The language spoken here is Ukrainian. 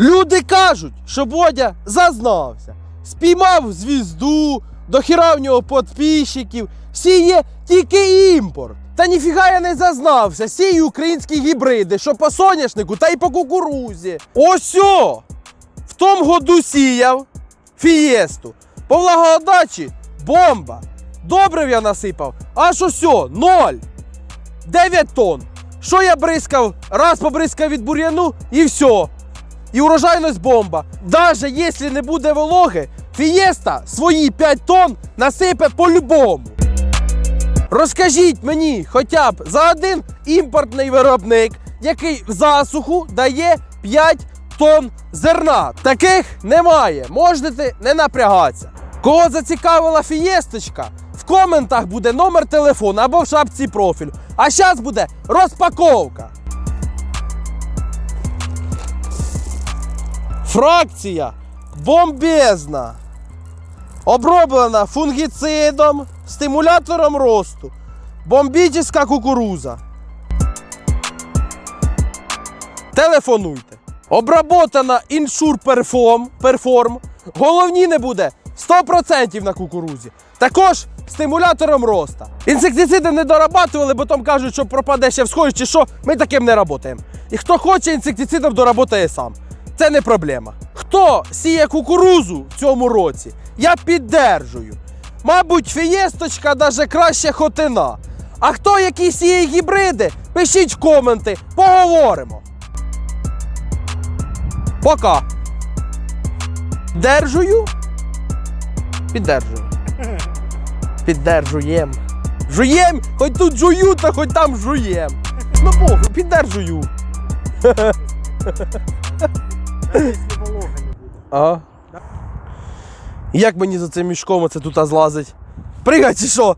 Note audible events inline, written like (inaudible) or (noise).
Люди кажуть, що Бодя зазнався. Спіймав звізду, дохіра в нього підписчиків, сіє тільки імпорт. Та ніфіга я не зазнався, сію українські гібриди, що по соняшнику та й по кукурузі. Ось! о! В тому году сіяв фієсту. По влагодачі бомба. Добрив я насипав, аж усьо, ноль. 9 тонн. Що я бризкав? Раз побризкав від бур'яну і все. І урожайність бомба. Даже якщо не буде вологи, фієста свої 5 тонн насипе по-любому. Розкажіть мені хоча б за один імпортний виробник, який в засуху дає 5 тонн зерна. Таких немає. Можете не напрягатися. Кого зацікавила фієсточка, в коментах буде номер телефону або в шапці профілю. А зараз буде розпаковка. Фракція бомбезна. Оброблена фунгіцидом, стимулятором росту. Бомбічна кукуруза. Телефонуйте. Обработана іншур перформ, перформ. Головні не буде 100% на кукурузі. Також стимулятором роста. Інсектициди не дорабатували, бо там кажуть, що пропаде ще всходиш чи що. Ми таким не працюємо. І хто хоче, інсектицидом доработає сам. Це не проблема. Хто сіє кукурузу в цьому році, я піддержую. Мабуть, фієсточка даже краще хотина. А хто які сіє гібриди, пишіть коменти, поговоримо. Пока. Держую. Піддержую. Піддержуєм. Жуєм, хоч тут жують, а хоч там жуєм. Ну богу, піддержую. (laughs) Ага. Як мені за цим мішком оце тут злазить? Пригай чи що?